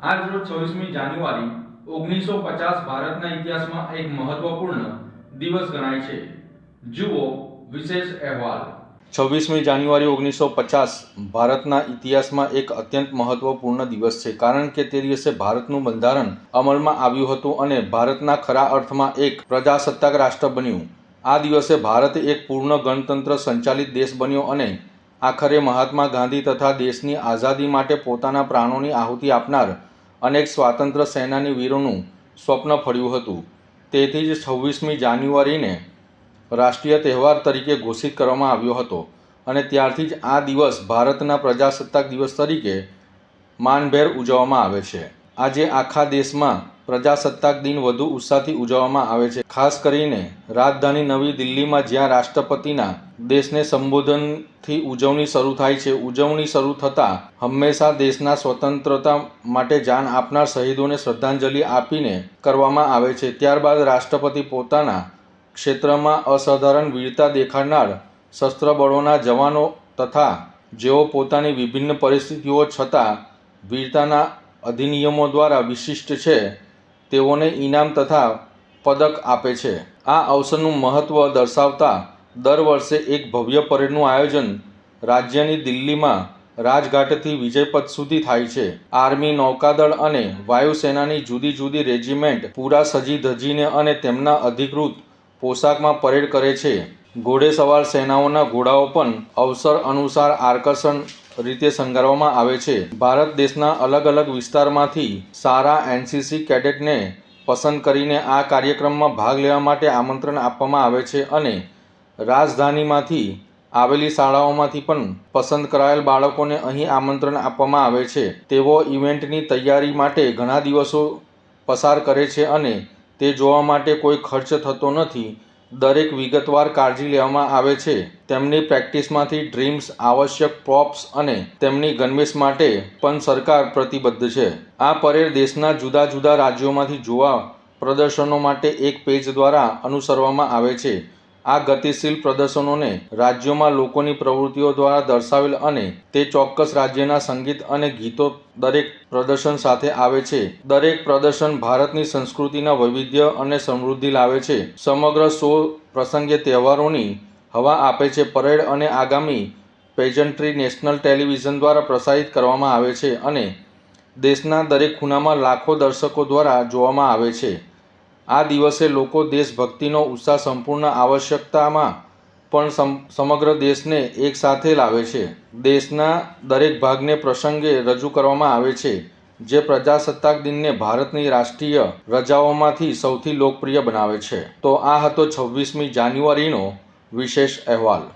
આજ રોજ છવ્વીસમી જાન્યુઆરી ઓગણીસો પચાસ ભારતના ઇતિહાસમાં એક મહત્વપૂર્ણ દિવસ ગણાય છે. જુઓ વિશેષ અહેવાલ. છવ્વીસમી જાન્યુઆરી ઓગણીસો પચાસ ભારતના ઇતિહાસમાં એક અત્યંત મહત્વપૂર્ણ દિવસ છે, કારણ કે તે દિવસે ભારતનું બંધારણ અમલમાં આવ્યું હતું અને ભારતના ખરા અર્થમાં એક પ્રજાસત્તાક રાષ્ટ્ર બન્યું. આ દિવસે ભારત એક પૂર્ણ ગણતંત્ર સંચાલિત દેશ બન્યો અને આખરે મહાત્મા ગાંધી તથા દેશની આઝાદી માટે પોતાના પ્રાણોની આહુતિ આપનાર અનેક સ્વાતંત્ર્ય સેનાની વીરોનું સ્વપ્ન ફળ્યું હતું. તેથી જ છવ્વીસમી જાન્યુઆરીને રાષ્ટ્રીય તહેવાર તરીકે ઘોષિત કરવામાં આવ્યો હતો અને ત્યારથી જ આ દિવસ ભારતના પ્રજાસત્તાક દિવસ તરીકે માનભેર ઉજવવામાં આવે છે. આજે આખા દેશમાં પ્રજાસત્તાક દિન વધુ ઉત્સાહથી ઉજવવામાં આવે છે. ખાસ કરીને રાજધાની નવી દિલ્હીમાં જ્યાં રાષ્ટ્રપતિના દેશને સંબોધનથી ઉજવણી શરૂ થાય છે. ઉજવણી શરૂ થતાં હંમેશા દેશના સ્વતંત્રતા માટે જાન આપનાર શહીદોને શ્રદ્ધાંજલિ આપીને કરવામાં આવે છે. ત્યારબાદ રાષ્ટ્રપતિ પોતાના ક્ષેત્રમાં અસાધારણ વીરતા દેખાડનાર શસ્ત્ર બળોના જવાનો તથા જેઓ પોતાની વિભિન્ન પરિસ્થિતિઓ છતાં વીરતાના અધિનિયમો દ્વારા વિશિષ્ટ છે. તેઓને ઇનામ તથા પદક આપે છે. આ અવસરનું મહત્ત્વ દર્શાવતા દર વર્ષે એક ભવ્ય પરેડનું આયોજન રાજ્યની દિલ્હીમાં રાજઘાટથી વિજયપથ સુધી થાય છે. આર્મી નૌકાદળ અને વાયુસેનાની જુદી જુદી રેજિમેન્ટ પૂરા સજી ધજીને અને તેમના અધિકૃત પોશાકમાં પરેડ કરે છે. ઘોડેસવાર સેનાઓના ઘોડાઓ પણ અવસર અનુસાર આકર્ષણ રીતે શણગારવામાં આવે છે. ભારત દેશના અલગ અલગ વિસ્તારમાંથી સારા એનસીસી કેડેટને પસંદ કરીને આ કાર્યક્રમમાં ભાગ લેવા માટે આમંત્રણ આપવામાં આવે છે અને રાજધાનીમાંથી આવેલી શાળાઓમાંથી પણ પસંદ કરાયેલ બાળકોને અહીં આમંત્રણ આપવામાં આવે છે. તેઓ ઇવેન્ટની તૈયારી માટે ઘણા દિવસો પસાર કરે છે અને તે જોવા માટે કોઈ ખર્ચ થતો નથી. દરેક વિગતવાર કાળજી લેવામાં આવે છે. તેમની પ્રેક્ટિસમાંથી ડ્રીમ્સ, આવશ્યક પ્રોપ્સ અને તેમની ગણવેશ માટે પણ સરકાર પ્રતિબદ્ધ છે. આ પરેડ દેશના જુદા જુદા રાજ્યોમાંથી જોવા પ્રદર્શનો માટે એક પેજ દ્વારા અનુસરવામાં આવે છે. આ ગતિશીલ પ્રદર્શનોને રાજ્યોમાં લોકોની પ્રવૃત્તિઓ દ્વારા દર્શાવેલ અને તે ચોક્કસ રાજ્યના સંગીત અને ગીતો દરેક પ્રદર્શન સાથે આવે છે. દરેક પ્રદર્શન ભારતની સંસ્કૃતિના વૈવિધ્ય અને સમૃદ્ધિ લાવે છે. સમગ્ર શો પ્રસંગે તહેવારોની હવા આપે છે. પરેડ અને આગામી પેજન્ટ્રી નેશનલ ટેલિવિઝન દ્વારા પ્રસારિત કરવામાં આવે છે અને દેશના દરેક ખૂણામાં લાખો દર્શકો દ્વારા જોવામાં આવે છે. આ દિવસે લોકો દેશભક્તિનો ઉત્સાહ સંપૂર્ણ આવશ્યકતામાં પણ સમગ્ર દેશને એક સાથે લાવે છે. દેશના દરેક ભાગને પ્રસંગે રજૂ કરવામાં આવે છે, જે પ્રજાસત્તાક દિનને ભારતની રાષ્ટ્રીય રજાઓમાંથી સૌથી લોકપ્રિય બનાવે છે. તો આ હતો છવ્વીસમી જાન્યુઆરીનો વિશેષ અહેવાલ.